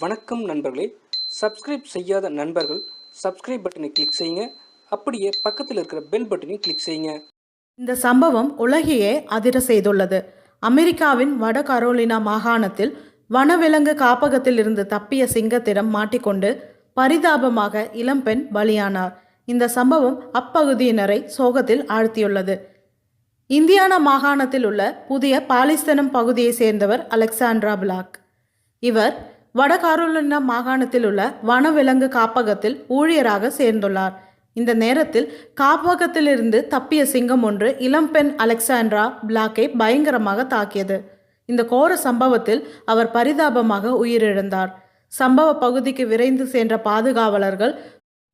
வணக்கம் நண்பர்களே. சப்ஸ்கிரைப் செய்யாத நண்பர்கள் சப்ஸ்கிரைப் பட்டனை கிளிக் செய்யுங்க. அப்படியே பக்கத்தில் இருக்கிற பெல் பட்டனையும் கிளிக் செய்யுங்க. இந்த சம்பவம் உலகையே அதிர செய்துள்ளது. அமெரிக்காவின் வட கரோலினா மாகாணத்தில் வனவிலங்கு காப்பகத்தில் இருந்து தப்பிய சிங்கத்திடம் மாட்டிக்கொண்டு பரிதாபமாக இளம்பெண் பலியானார். இந்த சம்பவம் அப்பகுதியினரை சோகத்தில் ஆழ்த்தியுள்ளது. இந்தியானா மாகாணத்தில் உள்ள புதிய பாலிஸ்தனம் பகுதியைச் சேர்ந்தவர் அலெக்சாண்ட்ரா பிளாக். இவர் வட மாகாணத்தில் உள்ள வனவிலங்கு காப்பகத்தில் ஊழியராக சேர்ந்துள்ளார். இந்த நேரத்தில் காப்பகத்திலிருந்து தப்பிய சிங்கம் ஒன்று இளம்பெண் அலெக்சாண்ட்ரா பிளாக்கை பயங்கரமாக தாக்கியது. இந்த கோர சம்பவத்தில் அவர் பரிதாபமாக உயிரிழந்தார். சம்பவ பகுதிக்கு விரைந்து சென்ற பாதுகாவலர்கள்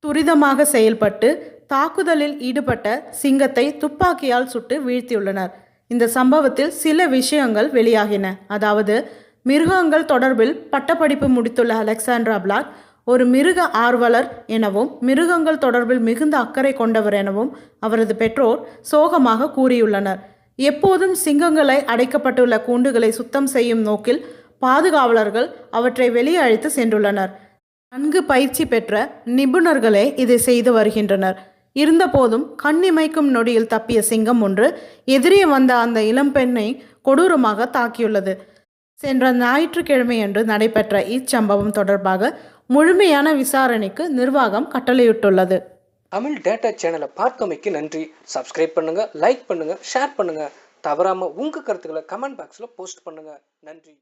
துரிதமாக செயல்பட்டு தாக்குதலில் ஈடுபட்ட சிங்கத்தை துப்பாக்கியால் சுட்டு வீழ்த்தியுள்ளனர். இந்த சம்பவத்தில் சில விஷயங்கள் வெளியாகின. அதாவது மிருகங்கள் தொடர்பில் பட்டப்படிப்பு முடித்துள்ள அலெக்சாண்ட்ரா பிளாக் ஒரு மிருக ஆர்வலர் எனவும் மிருகங்கள் தொடர்பில் மிகுந்த அக்கறை கொண்டவர் எனவும் அவரது பெற்றோர் சோகமாக கூறியுள்ளனர். எப்போதும் சிங்கங்களை அடைக்கப்பட்டுள்ள கூண்டுகளை சுத்தம் செய்யும் நோக்கில் பாதுகாவலர்கள் அவற்றை வெளியே அழைத்து சென்றுள்ளனர். நன்கு பயிற்சி பெற்ற நிபுணர்களே இதை செய்து வருகின்றனர். இருந்தபோதும் கண்ணிமைக்கும் நொடியில் தப்பிய சிங்கம் ஒன்று எதிரே வந்த அந்த இளம்பெண்ணை கொடூரமாக தாக்கியுள்ளது. சென்ற ஞாயிற்றுக்கிழமையன்று நடைபெற்ற இச்சம்பவம் தொடர்பாக முழுமையான விசாரணைக்கு நிர்வாகம் கட்டளையிட்டுள்ளது. தமிழ் டேட்டா சேனலை பார்க்கமைக்கு நன்றி. சப்ஸ்கிரைப் பண்ணுங்க லைக் பண்ணுங்க ஷேர் பண்ணுங்க. தவறாம உங்க கருத்துக்களை கமெண்ட் பாக்ஸ்ல போஸ்ட் பண்ணுங்க. நன்றி.